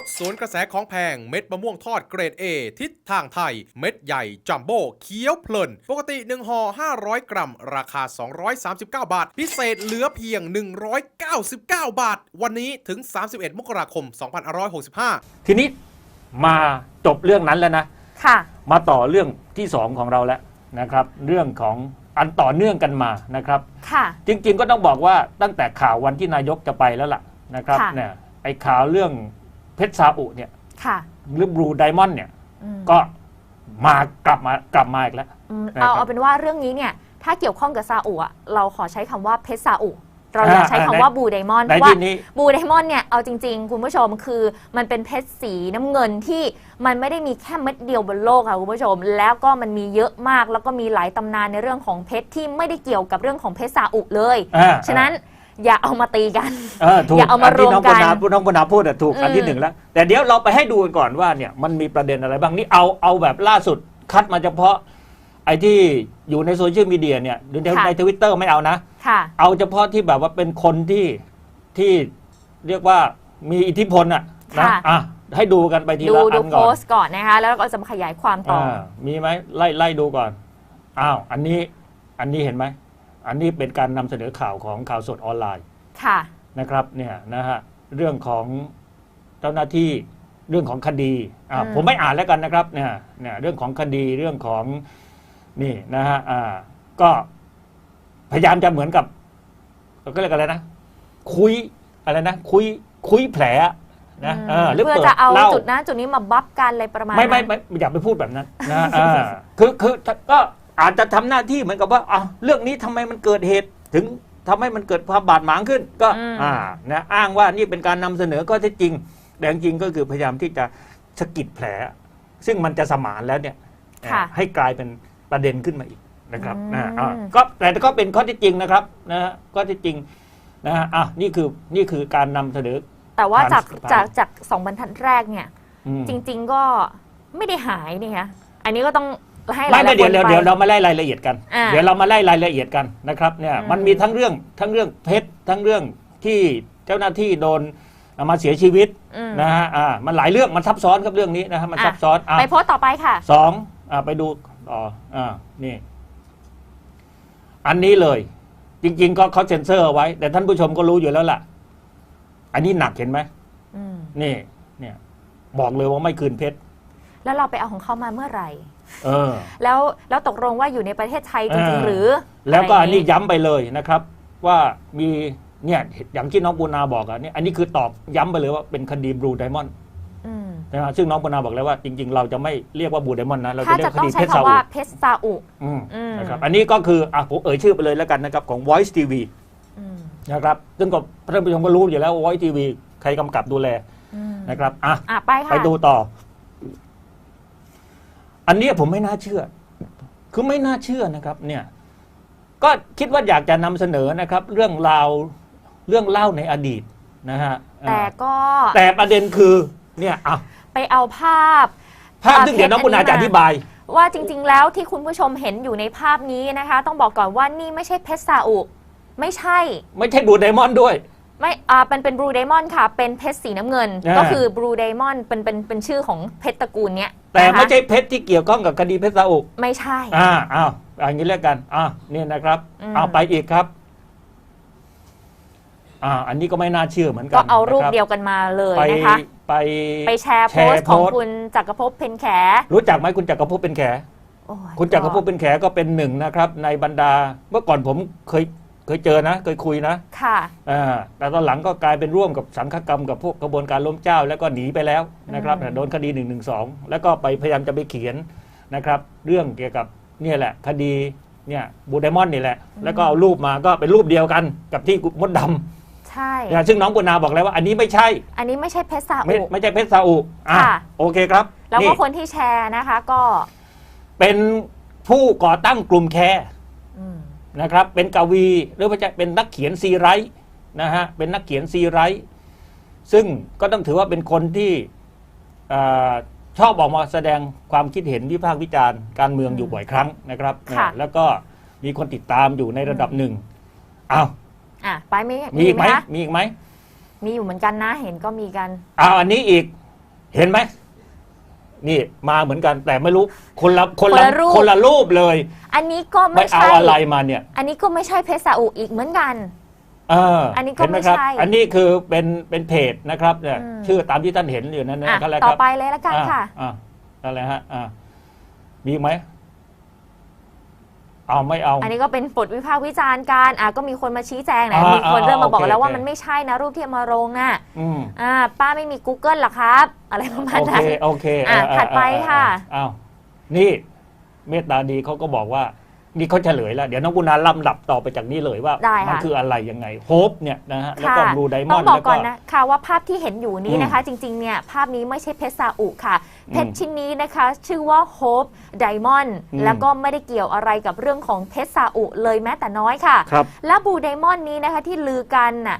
ดสวนกระแสของแพงเม็ดมะม่วงทอดเกรด A ทิศทางไทย เม็ดใหญ่ จัมโบ้เคี้ยวเพลิน ปกติ 1ห่อ500 กรัม ราคา 239 บาท พิเศษเหลือเพียง 199 บาท วันนี้ถึง 31 มกราคม 2565 ทีนี้มาจบเรื่องนั้นแล้วนะ ค่ะ มาต่อเรื่องที่สองของเราแล้วนะครับ เรื่องของอันต่อเนื่องกันมานะครับ ค่ะ จริงๆก็ต้องบอกว่าตั้งแต่ข่าววันที่นายกจะไปแล้วล่ะนะครับค่ะเนี่ยไอ้ข่าวเรื่อง เพชรซาอุเนี่ยค่ะหรือบลูไดมอนด์เนี่ยอืมก็มากลับมากลับมาอีกแล้ว อืมนะครับเอาเอาเป็นว่าเรื่องนี้เนี่ย ถ้าเกี่ยวข้องกับซาอุอะเราขอใช้คำว่าเพชรซาอุ เราอย่าอ่าใช้คำในว่า บูไดมอนด์ในเพราะว่า ที่นี้ บูไดมอนด์เนี่ย เอาจริง ๆ คุณผู้ชมคือมันเป็นเพชรสีน้ำเงินที่มันไม่ได้มีแค่เม็ดเดียวบนโลกค่ะคุณผู้ชม แล้วก็มันมีเยอะมาก แล้วก็มีหลายตำนานในเรื่องของเพชรที่ไม่ได้เกี่ยวกับเรื่องของเพชรซาอุเลย อ่า ฉะนั้น อย่าเอามาตีกัน เออถูกอย่าเอามารวมที่น้องกัปนนาน้องปนาพูดอะถูกอืมอันที่หนึ่งแล้ว แต่เดี๋ยวเราไปให้ดูกันก่อนว่าเนี่ยมันมีประเด็นอะไรบ้างนี่เอาเอาแบบล่าสุดคัดมาเฉพาะ ไอ้ที่อยู่ในโซเชียลมีเดียเนี่ยหรือในในทวิตเตอร์ไม่เอานะ ค่ะ เอาเฉพาะที่แบบว่าเป็นคนที่ที่เรียกว่ามีอิทธิพลอะนะค่ะ อะให้ดูกันไปทีดูละดูอันโพก่อนสต์ก่อนนะคะ แล้วเราก็จะมาขยายความต่อออ่ามีไหมไล่ไล่ดูก่อนอ้าวอันนี้อันนี้เห็นไหม อันนี้เป็นการนำเสนอข่าวของข่าวสดออนไลน์ค่ะนะครับเนี่ยนะฮะเรื่องของเจ้าหน้าที่เรื่องของคดีอ่าอืมผมไม่อ่านแล้วกันนะครับเนี่ยเนี่ยเรื่องของคดีเรื่องของนี่นะฮะอ่าก็พยายามจะเหมือนกับก็เรียกอะไรนะ คุยอะไรนะ คุยคุยแผลนะอืมเออหรือเพื่อเปิดจะเอาเล่าจุดนั้นจุดนี้มาบัฟกันอะไรประมาณไม่ไม่นั้นไม่อย่าไปพูดแบบนั้นนะอ่าคือคือก็ อาจจะทำหน้าที่เหมือนกับว่าอะเรื่องนี้ทำไมมันเกิดเหตุถึงทำให้มันเกิดความบาดหมางขึ้น ก็อืมอ่านะอ้างว่านี่เป็นการนำเสนอข้อเท็จจริงแต่จริงๆก็คือพยายามที่จะสะกิดแผล ซึ่งมันจะสมานแล้วเนี่ยค่ะให้กลายเป็นประเด็นขึ้นมาอีกนะครับอืมนะอ่าก็แต่ก็เป็นข้อเท็จจริงนะครับนะฮะข้อเท็จจริงนะฮะอะนี่คือนี่คือการนำเสนอ แต่ว่าจากผ่านจากจากสองบรรทัดแรกเนี่ยอืมจริง ๆก็ไม่ได้หายนี่คะอันนี้ก็ต้อง ให้หไม่ลายไม่ๆคเดี๋ยวนเดี๋ยวไปเดี๋ยวเรามาไล่รายละเอียดกัน อ่า เดี๋ยวเรามาไล่รายละเอียดกันนะครับเนี่ยอืมมันมีทั้งเรื่องทั้งเรื่องเพชรทั้งเรื่องที่เจ้าหน้าที่โดนเอามาเสียชีวิตอืมนะฮะอ่ามันหลายเรื่องมันซับซ้อนครับเรื่องนี้นะฮะมันอะซับซ้อนอะ ไปโพสต์ต่อไปค่ะ สองอ่าไปดูต่ออ่านี่ อันนี้เลย จริง ๆ ก็เขาเซ็นเซอร์เอาไว้ แต่ท่านผู้ชมก็รู้อยู่แล้วล่ะ อันนี้หนักเห็นไหมอืมนี่ เนี่ย บอกเลยว่าไม่คืนเพชรแล้วเราไปเอาของเขามาเมื่อไหร่ เออ แล้วแล้วตกลงว่าอยู่ในประเทศไทยจริงอ่าๆหรือแล้วก็ะไรอันนี้ย่างย้ำไปเลยนะครับ ว่ามีเนี่ยอย่างที่น้องปูนาบอกอะเนี่ยอันนี้คือตอบย้ำไปเลยว่าเป็นคดีบลูไดมอนด์อืมนะฮะซึ่งน้องปูนาบอกแล้วว่าจริงๆ เราจะไม่เรียกว่าบลูไดมอนด์นะ เราจะถ้าเรียจะกคต้องดีใช้เพชรซาคำอุว่าเพชรซาอุอืมอืมนะครับอันนี้ก็คืออะผมเอ่ยชื่อไปเลยแล้วกันนะครับของ Voice TV อืมนะครับซึ่งก็ท่านผู้ชมก็รู้อยู่แล้วว่า Voice TV ใครกำกับดูแลอืมนะครับอะอะไปค่ะไปดูต่อ อันเนี้ยผมไม่น่าเชื่อ คือไม่น่าเชื่อนะครับเนี่ยก็คิดว่าอยากจะนำเสนอนะครับ เรื่องราวเรื่องเล่าในอดีตนะฮะแต่อ่าก็แต่ประเด็นคือเนี่ยอะไปเอาภาพ ภาพซึ่งเดี๋ยวน้องปุณาจะอธิบาย ว่าจริง ๆ แล้วที่คุณผู้ชมเห็นอยู่ในภาพนี้นะคะ ต้องบอกก่อนว่านี่ไม่ใช่เพชรซาอุ ไม่ใช่ ไม่ใช่บลูไดมอนด์ด้วย ไม่อ่าเป็นเป็นบลูไดมอนด์ค่ะ เป็นเพชรสีน้ำเงิน อ่า ก็คือบลูไดมอนด์เป็นเป็นเป็นชื่อของเพชรตระกูลเนี้ยแต่นะคะไม่ใช่เพชรที่เกี่ยวข้องกับคดีเพชรซาอุไม่ใช่ อ่าอ้าวอย่างนี้แล้วกันอ่านี่นะครับอืม เอาไปอีกครับ อ่า อันนี้ก็ไม่น่าเชื่อเหมือนกันก็เอารูปนะคบเดียวกันมาเลยไปนะคะ ไป ไปแชร์แชโพร์สต์ ของโพสต์คุณจักรภพเพนแขรู้จักไหมคุณจักรภพเป็นแข โอ้ยคุณจักรภพเป็นแขก็เป็นหนึ่งนะครับ ในบรรดา เมื่อก่อนผมเคย เคยเจอนะ เคยคุยนะค่ะอ่าแต่ตอนหลังก็กลายเป็นร่วมกับสังฆกรรมกับพวกกระบวนการล้มเจ้า แล้วก็หนีไปแล้วนะครับอืมโดนคดี1นึแล้วก็ไปพยายามจะไปเขียนนะครับ เรื่องเกี่ยวกับเนี่ยแหละ คดีเนี่ยบูไดมอนด์นี่แหละ แล้วก็เอารูปมาก็เป็นรูปเดียวกันกับที่มดดำใช่นะซึ่งน้องปุนาบอกแล้วว่าอันนี้ไม่ใช่ อันนี้ไม่ใช่เพชรซาไม่อุไม่ใช่เพชรซาอุอะค่ะโอเคครับ แล้วนี่ก็คนที่แชร์นะคะก็ เป็นผู้ก่อตั้งกลุ่มแคร์อืม นะครับเป็นกวีหรือว่าจะเป็นนักเขียนซีไรต์นะฮะเป็นนักเขียนซีไรต์ซึ่งก็ต้องถือว่าเป็นคนที่อ่าชอบออกมาแสดงความคิดเห็นวิพากษ์วิจารณ์การเมืองอยู่บ่อยครั้งนะครับค่ะอ่าแล้วก็มีคนติดตามอยู่ในระดับหนึ่งอ้าวอะไปไหมมีอีกไหมคะมีอีกไหมมีอยู่เหมือนกันนะเห็นก็มีกันอ้าวอันนี้อีกเห็นไหม นี่มาเหมือนกันแต่ไม่รู้คนละคนคนละละรูป คนละรูปเลยอันนี้ก็ไม่ไม่เอาใช่ อะไรมาเนี่ย อันนี้ก็ไม่ใช่เพชรซาอุอีกเหมือนกัน เอออันนี้ก็เห็นไหมครับไม่ใช่อันนี้คือเป็นเป็นเพจนะครับเนี่ยอืม ชื่อตามที่ท่านเห็นอยู่นั่นอะนะครับต่อไปเลยละกันค่ะ อ่านั่นแหละฮะอ่ามีอีกไหม เอาไม่เอา อันนี้ก็เป็นบทวิพากษ์วิจารณ์กันอะก็มีคนมาชี้แจงนะอ่ามีมีคนเริ่มมาบอกโอเคแล้วว่าโอเค มันไม่ใช่นะรูปที่เอามาลงน่ะอืมอ่าป้าไม่มี Google หรอครับ อะไรประมาณโอนั้เคนโอเคอะเออถัดไปเออเออค่ะอ้าวนี่เมตตาดีเขาก็บอกว่า นี่เขาเฉลยแล้ว เดี๋ยวน้องบุญนาลำดับต่อไปจากนี้เลยว่า ได้ค่ะ มัคืออะไรยังไงโฮปเนี่ยนะฮะแล้วก็ค่ะบลูไดมต้ออนงด์บอกแล้วก่ก็ อนนะค่ะว่าภาพที่เห็นอยู่นี้อืมนะคะ จริงๆ เนี่ย ภาพนี้ไม่ใช่เพชรซาอุค่ะ เพชรอืมชิ้นนี้นะคะ ชื่อว่า Hope Diamond อืม แล้วก็ไม่ได้เกี่ยวอะไรกับเรื่องของเพชรซาอุเลยแม้แต่น้อยค่ะ ครับ และบูไดมอนด์นี้นะคะที่ลือกันน่ะ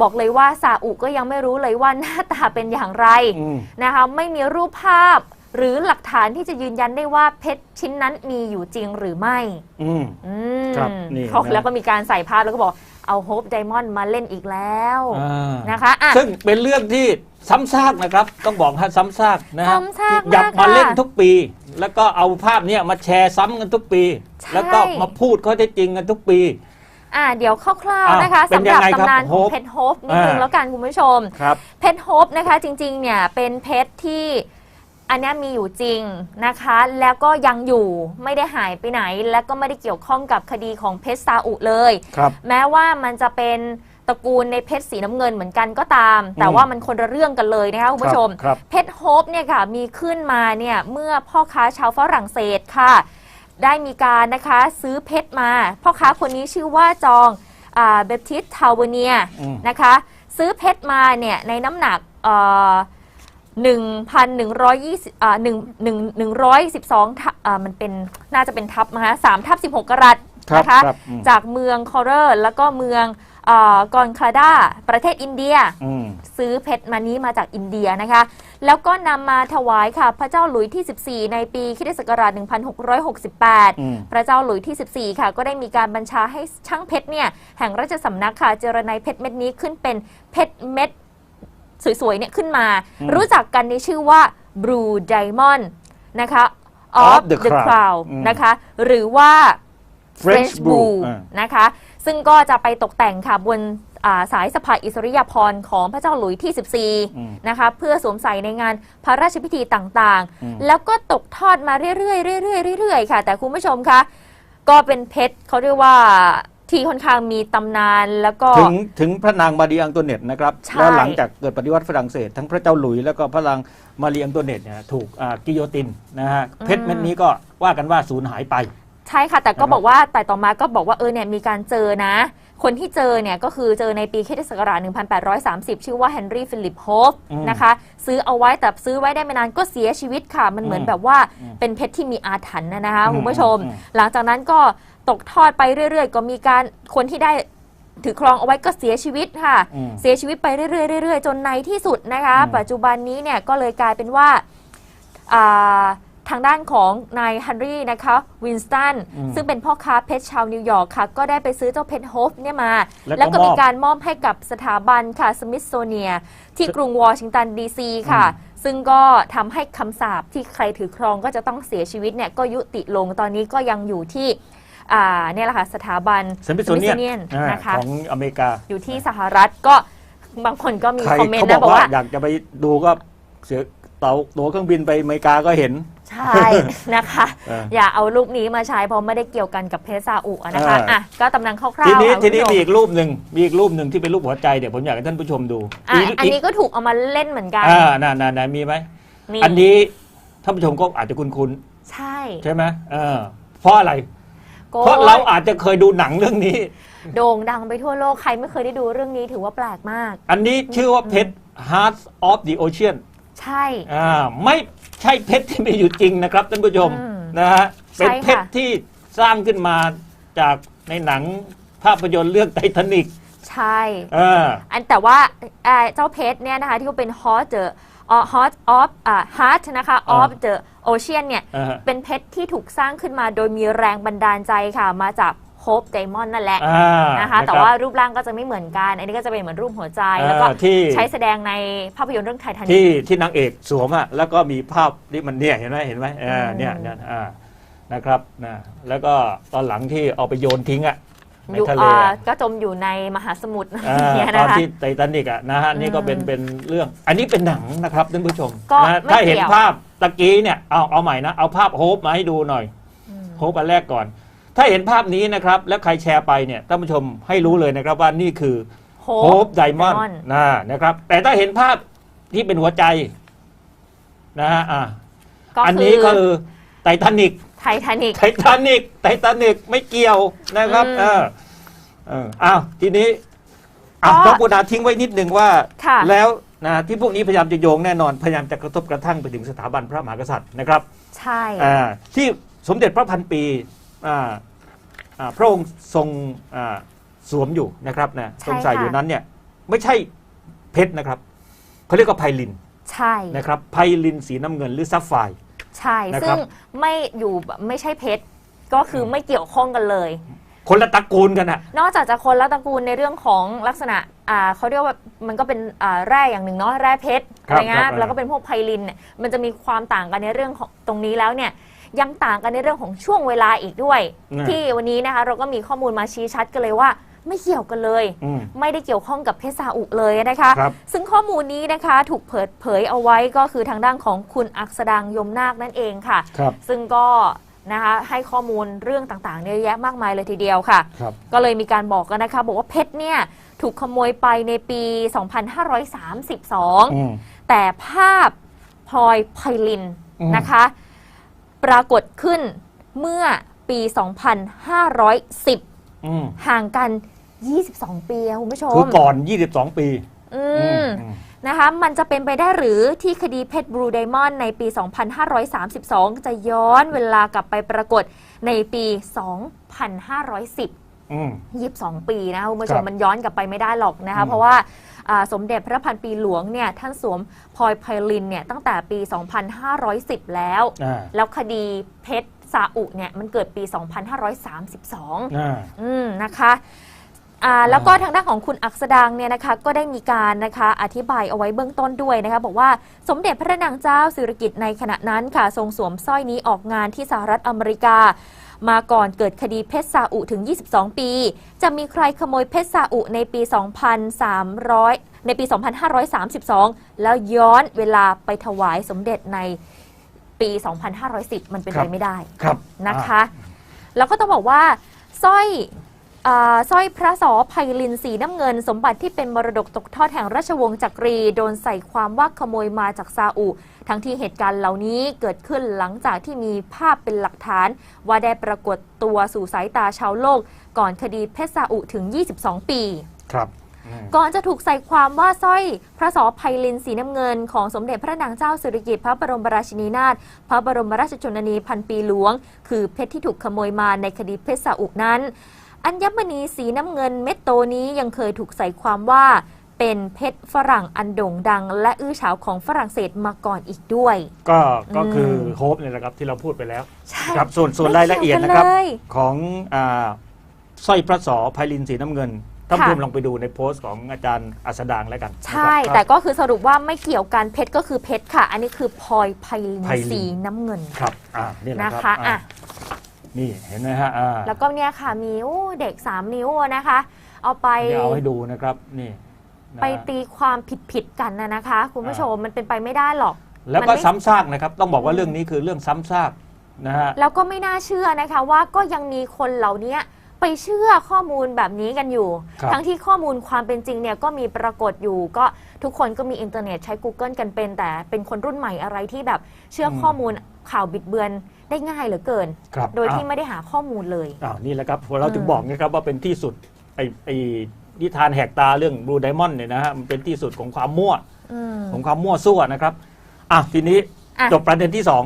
บอกเลยว่าซาอุก็ยังไม่รู้เลยว่าหน้าตาเป็นอย่างไร อืม นะคะไม่มีรูปภาพ หรือหลักฐานที่จะยืนยันได้ว่าเพชรชิ้นนั้นมีอยู่จริงหรือไม่อืม อืมครับนี่เขานะ แล้วก็มีการใส่ภาพแล้วก็บอกเอาโฮปไดมอนด์มาเล่นอีกแล้วอ่านะคะอะ ซึ่งเป็นเรื่องที่ซ้ำซากนะครับ ต้องบอกฮะซ้ำซากนะฮะซ้ำซากอยากมากมาค่ะเล่นทุกปี แล้วก็เอาภาพเนี้ยมาแชร์ซ้ำกันทุกปี ใช่ แล้วก็มาพูดข้อเท็จจริงกันทุกปี อะเดี๋ยวคร่าวอะๆนะคะเป็นสำหรับยังไงครับตำนานของ Hope เพชรโฮปนิดนึงอ่า แล้วกันคุณผู้ชม ครับ เพชรโฮปนะคะจริงๆเนี่ยเป็นเพชรที่ อันเนี้ยมีอยู่จริงนะคะ แล้วก็ยังอยู่ไม่ได้หายไปไหน และก็ไม่ได้เกี่ยวข้องกับคดีของเพชรซาอุเลย ครับ แม้ว่ามันจะเป็นตระกูลในเพชรสีน้ำเงินเหมือนกันก็ตาม แต่อืมว่ามันคนละเรื่องกันเลยนะคะคุณผู้ชมครับ เพชรโฮปเนี่ยค่ะมีขึ้นมาเนี่ยเมื่อพ่อค้าชาวฝรั่งเศสค่ะ ได้มีการนะคะซื้อเพชรมา พ่อค้าคนนี้ชื่อว่าจองเบปทิสทาวเวเนียอืม นะคะ ซื้อเพชรมาเนี่ยในน้ำหนักเอ่อ 1,120อ่า1 1 112ทับอ่ามันเป็นน่าจะเป็นทับนะคะ3ทับ16 กรัตครับนะคะครับอืม จากเมืองคอเรอร์แล้วก็เมืองเออกอนคลาดาประเทศอินเดีย อืม ซื้อเพชรมานี้มาจากอินเดียนะคะ แล้วก็นำมาถวายค่ะ พระเจ้าหลุยที่ 14 ในปีคริสต์ศักราช อืม 1668 พระเจ้าหลุยที่ 14 ค่ะ ก็ได้มีการบัญชาให้ช่างเพชรเนี่ย แห่งราชสำนักค่ะ เจรไนเพชรเม็ดนี้ขึ้นเป็นเพชรเม็ด สวยๆเนี่ยขึ้นมาอืมรู้จักกันในชื่อว่า Blue Diamond นะคะ Of of the the Crown Crown อืมนะคะ หรือว่า French Blue อ่านะคะ ซึ่งก็จะไปตกแต่งค่ะบนอ่าสายสะพายอิสริยาภรณ์ของพระเจ้าหลุยที่อืม14 นะคะ เพื่อสวมใส่ในงานพระราชพิธีต่างอืมๆแล้วก็ตกทอดมาเรื่อยๆเรื่อยๆเรื่อยๆค่ะ แต่คุณผู้ชมคะ ก็เป็นเพชรเขาเรียกว่า ที่ค่อนข้างมีตำนานแล้วก็ ถึงถึงพระนางมารีอังโตเนตนะครับ ใช่ แล้วหลังจากเกิดปฏิวัติฝรั่งเศส ทั้งพระเจ้าหลุยส์แล้วก็พระนางมารีอังโตเนตเนี่ยถูกอ่ากิโยตินนะฮะเพชรเม็ดนี้ก็ว่ากันว่าสูญหายไป ใช่ค่ะ แต่ก็นะครับบอกว่าแต่ต่อมาก็บอกว่าเออเนี่ยมีการเจอนะ คนที่เจอเนี่ยก็คือเจอในปีคริสตศักราช1830 ชื่อว่าเฮนรี่ฟิลิปโฮฟอืมนะคะ ซื้อเอาไว้แต่ซื้อไว้ได้ไม่นานก็เสียชีวิตค่ะ มันเหมือนอืมแบบว่าอืมเป็นเพชรที่มีอาถรรพ์นะนะคะอืมคุณผู้ชม อืม หลังจากนั้นก็ ตกทอดไปเรื่อย ๆ ก็มีการคนที่ได้ถือครองเอาไว้ก็เสียชีวิตค่ะ อืม เสียชีวิตไปเรื่อยๆเรื่อยๆ จนในที่สุดนะคะ อืม ปัจจุบันนี้เนี่ยก็เลยกลายเป็นว่าอ่าทางด้านของนายฮันรี่นะคะวินสตันอืมซึ่งเป็นพ่อค้าเพชรชาวนิวยอร์กค่ะ ก็ได้ไปซื้อเจ้าเพชรโฮฟเนี่ยมา แล้วก็ก็มีมอบการมอบให้กับสถาบันค่ะสมิธโซเนีย ที่กรุงวอชิงตันดีซีค่ะอืมซึ่งก็ทำให้คำสาปที่ใครถือครองก็จะต้องเสียชีวิตเนี่ยก็ยุติลงตอนนี้ก็ยังอยู่ที่ อ่าเนี่ยแหละค่ะสถาบันสมิธโซเนียน Smithsonian นะคะของอเมริกา อยู่ที่สหรัฐก็บางคนก็มีใครคอมเมนเขาต์บนะอกบอกว่าว่าอยากจะไปดูก็เสียเต่าตั๋วเครื่องบินไปอเมริกาก็เห็น ใช่นะคะเอออย่าเอารูปนี้มาใช้เพราะไม่ได้เกี่ยวกันกับเพชรซาอุอะนะคะเอออ่อะก็ตำนานคร่าวๆทีนี้ค่ะทีนี้คุณมีผู้ชอีกรูปหนึ่งมีอีกรูปหนึ่งที่เป็นรูปหัวใจเดี๋ยวผมอยากให้ท่านผู้ชมดูอะกอันนี้ก็ถูกเอามาเล่นเหมือนกันอ่าน่าน่าน่ามีไหมนี่อันนี้ท่านผู้ชมก็อาจจะคุ้นใช่ๆใช่ไหมเออเพราะอะไร โก้เพราะเราอาจจะเคยดูหนังเรื่องนี้ โด่งดังไปทั่วโลกใครไม่เคยได้ดูเรื่องนี้ถือว่าแปลกมาก อันนี้ชื่อว่าเพชร Heart of the Ocean ใช่อ่าไม่ใช่เพชรที่มีอยู่จริงนะครับท่านผู้ชมอืม นะฮะใช่เป็นเพชรค่ะที่สร้างขึ้นมาจากในหนังภาพยนตร์เรื่องไททานิก ใช่อ่าอันแต่ว่าเอ่อเจ้าเพชรเนี่ยนะคะที่ว่าเป็น hot the uh, hot of อ่า heart นะคะ of the ocean เนี่ย อ่าฮะ เป็นเพชรที่ถูกสร้างขึ้นมาโดยมีแรงบันดาลใจค่ะ มาจากโฮปไดมอนด์นั่นแหละอ่านะคะรับแต่ว่ารูปร่างก็จะไม่เหมือนกัน อันนี้ก็จะเป็นเหมือนรูปหัวใจเอ่อแล้วก็ที่ ใช้แสดงในภาพยนตร์เรื่องไททานิที่ค ที่นางเอกสวมอะแล้วก็มีภาพที่มันเนี่ยเห็นไหมเห็นไหมเอออืมเนี่ยเนี่ยอ่านะครับนะแล้วก็ตอนหลังที่เอาไปโยนทิ้งอะ ในอยู่ทะเลอ่าอะก็จมอยู่ในมหาสมุทรอ่าเนี่ยตอนะนคะ ที่ไททานิกอะนะฮะนี่ก็เป็นอืมเป็นเรื่อง อันนี้เป็นหนังนะครับท่านผู้ชมก็นะไม่ถ้าเห็นเกี่ยว ภาพตะกี้เนี่ยเอาเอาใหม่นะ เอาภาพโฮปมาให้ดูหน่อยอืมโฮปอันแรกก่อน ถ้าเห็นภาพนี้นะครับ แล้วใครแชร์ไปเนี่ยท่านผู้ชมให้รู้เลยนะครับว่านี่คือโฮโฮปปไดมอนด์ Diamond นะนะครับ แต่ถ้าเห็นภาพที่เป็นหัวใจนะฮะอะก็อันคืนี้อคือไททานิกไททานิกไททานิกไททานิกไม่เกี่ยวนะครับอืมเออเอออ้าวทีนี้อะก็ต้องกุณาทิ้งไว้นิดนึงว่าค่ะแล้วนะที่พวกนี้พยายามจะโยงแน่นอน พยายามจะกระทบกระทั่งไปถึงสถาบันพระมหากษัตริย์นะครับ ใช่อ่าที่สมเด็จพระพันปีอ่าอ่าพระองค์ทรงอ่าสวมอยู่นะครับนะทรงใส่อยู่นั้นเนี่ยไม่ใช่เพชรนะครับเขาเรียกว่าไพลินใช่นะครับไพลินสีน้ำเงินหรือซัฟไฟร์ ใช่ นะซึ่ครังบไม่อยู่ไม่ใช่เพชรก็คือไม่เกี่ยวข้องกันเลย คนละตระกูลกันอะ นอกจากจะคนละตระกูลในเรื่องของลักษณะอ่าเขาเรียกว่ามันก็เป็นอ่าแร่อย่างหนึ่งเนาะแร่เพชรครัอะบไรเงี้ครัยบ แล้วก็เป็นพวกไพลินเนี่ยมันจะมีความต่างกันในเรื่องของตรงนี้แล้วเนี่ยยังต่างกันในเรื่องของช่วงเวลาอีกด้วย นะ ที่วันนี้นะคะเราก็มีข้อมูลมาชี้ชัดกันเลยว่า ไม่เกี่ยวกันเลย อืม ไม่ได้เกี่ยวข้องกับเพชรซาอุเลยนะคะ ครับ ซึ่งข้อมูลนี้นะคะถูกเปิดเผยเอาไว้ก็คือทางด้านของคุณอักษดังยมนาคนั่นเองค่ะ ครับ ซึ่งก็นะคะให้ข้อมูลเรื่องต่างๆเนี่ยเยอะแยะมากมายเลยทีเดียวค่ะ ครับ ก็เลยมีการบอกกันนะคะ บอกว่าเพชรเนี่ยถูกขโมยไปในปี2532อืมแต่ภาพพลอยไพลินอืม นะคะ ปรากฏขึ้นเมื่อปี 2510 อืม ห่างกัน 22 ปีอะคุณผู้ชมคือก่อน 22 ปีอือืมอืม นะคะ มันจะเป็นไปได้หรือที่คดีเพชรบลูไดมอนด์ในปี 2532 จะย้อนเวลากลับไปปรากฏในปี 2510 อืม 22 ปีนะคะคุณผู้ชครัมบมันย้อนกลับไปไม่ได้หรอกนะอืคะมเพราะว่าอ่าสมเด็จพระพันปีหลวงเนี่ยท่านสวมพลอยไพลินเนี่ยตั้งแต่ปี 2510 แล้ว อ่าแล้วคดีเพชรซาอุเนี่ยมันเกิดปี 2532 อ่า อืมนะคะ อ่าแล้วก็ทางด้านของคุณอักษดังเนี่ยนะคะก็ได้มีการนะคะอธิบายเอาไว้เบื้องต้นด้วยนะคะบอกว่าสมเด็จพระนางเจ้าสิริกิติ์ในขณะนั้นค่ะ ทรงสวมสร้อยนี้ออกงานที่สหรัฐอเมริกา มาก่อนเกิดคดีเพชรซาอุถึง 22 ปี จะมีใครขโมยเพชรซาอุในปี 2300 ในปี 2532 แล้วย้อนเวลาไปถวายสมเด็จในปี 2510 มันเป็นครัไปบไม่ได้ครับนะคะ แล้วก็ต้องบอกว่าสร้อยอา สร้อยพระสอไพลินสีน้ำเงิน สมบัติที่เป็นมรดกตกทอดแห่งราชวงศ์จักรี โดนใส่ความว่าขโมยมาจากซาอุ ทั้งที่เหตุการณ์เหล่านี้เกิดขึ้นหลังจากที่มีภาพเป็นหลักฐาน ว่าได้ปรากฏตัวสู่สายตาชาวโลก ก่อนคดีเพชรซาอุถึง 22 ปี ครับอืมก่อนจะถูกใส่ความว่าสร้อยพระสอไพลินสีน้ำเงิน ของสมเด็จพระนางเจ้าสิริกิติ์พระบรมราชินีนาถพระบรมราชชนนีพันปีหลวง คือเพชรที่ถูกขโมยมาในคดีเพชรซาอุนั้น อัญมณีสีน้ำเงินเม็ดโตนี้ยังเคยถูกใส่ความว่า เป็นเพชรฝรั่งอันโด่งดัง และอื้อฉาวของฝรั่งเศสมาก่อนอีกด้วย ก็ก็คือมโฮปเนี่ยแหละครับที่เราพูดไปแล้วใช่ครับส่วนส่วนไม่รายละเอียดนะครับกี่วกัเลย ของอ่าสร้อยพระสอไพลินสีน้ำเงินท่านค่ะผู้ชมลองไปดูในโพสต์ของอาจารย์อัสดางแล้วกันใช่ นะครับ แต่ก็คือสรุปว่าไม่เกี่ยวกันเพชรก็คือเพชรค่ะ อันนี้คือพลอยไพลินไพลิน สีน้ำเงินครับอ่านี่แหละนะครัคะบอะ นี่เห็นไหมฮะอ่าแล้วก็เนี่ยค่ะมีโอ้เด็ก 3 นิ้วนะคะ เอาไปเดี๋ยวเอาให้ดูนะครับนี่นะไปตีความผิดผิดๆกันนะนะคะ คุณผู้ชมมันเป็นไปไม่ได้หรอก แล้วมันก็ไม่ ซ้ำซากนะครับ ต้องบอกว่าเรื่องนี้คือเรื่องซ้ำซากนะฮะ แล้วก็ไม่น่าเชื่อนะคะว่าก็ยังมีคนเหล่านี้ไปเชื่อข้อมูลแบบนี้กันอยู่ ครับ ทั้งที่ข้อมูลความเป็นจริงเนี่ยก็มีปรากฏอยู่ ก็ทุกคนก็มีอินเทอร์เน็ตใช้ Google กันเป็น แต่เป็นคนรุ่นใหม่อะไรที่แบบเชื่อข้อมูล ข่าวบิดเบือนได้ง่ายเหลือเกิน ครับโดยที่อ้าว ไม่ได้หาข้อมูลเลย อ้าวนี่แหละครับเราถึงอืมบอกนะครับว่าเป็นที่สุดไอ้ไอ้นิทานแหกตาเรื่องบลูไดมอนด์เนี่ยนะฮะมันเป็นที่สุดของความมั่วอืม ของความมั่วซั่วนะครับอะทีนี้อะ จบประเด็นที่สอง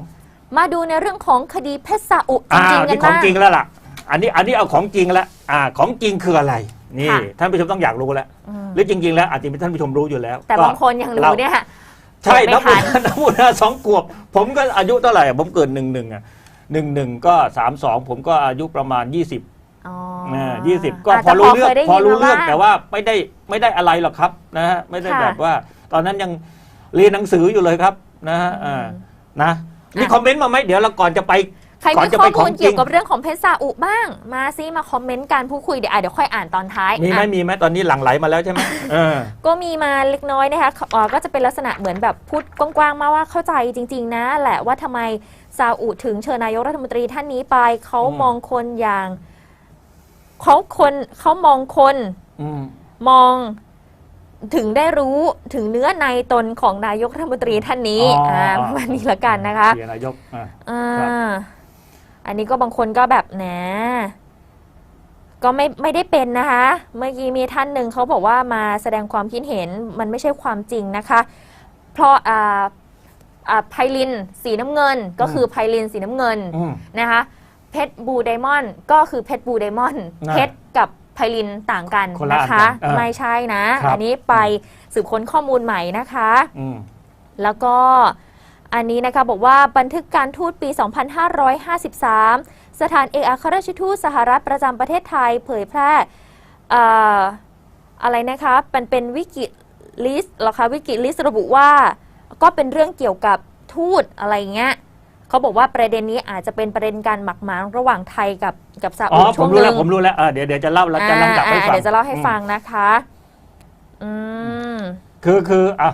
มาดูในเรื่องของคดีเพชรซาอุจอ่าริงๆกันี่นของบ้าง จริงแล้วล่ะ อันนี้อันนี้เอาของจริงแล้วอ่าของจริงคืออะไร นี่ค่ะ ท่านผู้ชมต้องอยากรู้แล้ว อืมหรือจริงๆแล้วอาจจะมีท่านผู้ชมรู้อยู่แล้วแต่ก็ บางคนยังรู้เนี่ย ใช่ไม่นับทับุญนนับบุญสองขวบ ผมก็อายุเท่าไหร่อะผมเกิดหนึ่งหนึ่งอะหนึ่งหนึ่งก็สามสองผมก็อายุประมาณยี่สิบอ๋อยี่สิบก็าจพอจะรู้เรื่องคยได้พอยินรู้เรื่องมบ้แต่ว่าไม่ได้ไม่ได้อะไรหรอกครับนะฮะไม่ได้ค่ะแบบว่า ตอนนั้นยังเรียนหนังสืออยู่เลยครับนะฮะอ่านะมีคอมเมนต์มาไหมเดี๋ยวเราก่อนจะไป ใครก่อมีนจะข้ไปอขอมูงลจริเกี่ยงวกับเรื่องของเพชรซาอุบ้าง มาซิมาคอมเมนต์การพูดคุยเดี๋ยวอะเดี๋ยวค่อยอ่านตอนท้ายมีไหมอะ มีไหมตอนนี้หลั่งไหลมาแล้วใช่ไหมเออ ก็มีมาเล็กน้อยนะคะเอ่อก็จะเป็นลักษณะเหมือนแบบพูดกว้างๆ มาว่าเข้าใจจริง ๆ นะ แหละว่าทำไมซาอุถึงเชิญนายกรัฐมนตรีท่านนี้ไป เขาอืม มองคนอย่างเขาคนเขามองคนอืม มองถึงได้รู้ถึงเนื้อในตนของนายกรัฐมนตรีท่านนี้อ๋ออ่าประมาณนี้ละกันนะคะเชียร์นายกอะ อ่าครับ อันนี้ก็บางคนก็แบบแหนก็ไม่ไม่ได้เป็นนะคะ เมื่อกี้มีท่านหนึ่งเขาบอกว่ามาแสดงความคิดเห็นมันไม่ใช่ความจริงนะคะ เพราะอ่าอ่าไพลินสีน้ำเงินก็คือไพลินสีน้ำเงินอืม นะคะเพชรบูไดมอนด์ก็คือเพชรบูไดมอนด์น่ะเพชรกับไพลินต่างกันคนละนะคะอันกันอ่าไม่ใช่นะ ครับ อันนี้ไปสืบค้นข้อมูลใหม่นะคะ อืม แล้วก็ อันนี้นะคะบอกว่าบันทึกการทูตปี 2553 สถานเอกอัครราชทูตสหรัฐประจำประเทศไทยเผยแพร่เอ่ออะไรนะคะมันเป็นวิกิลิสหรอคะวิกิลิสระบุว่า ก็เป็นเรื่องเกี่ยวกับทูตอะไรเงี้ยเขาบอกว่าประเด็นนี้อาจจะเป็นประเด็นการหมักหมางระหว่างไทยกับกับซาอ๋อุอผช่วมงหรู้นึ่แล้วงผมรู้แล้วเออเดี๋ยวเดี๋ยวจะเล่าแล้วจะลำดับให้อ่าฟังเดี๋ยวจะเล่าให้อืมฟังนะคะ อืมคือคืออะ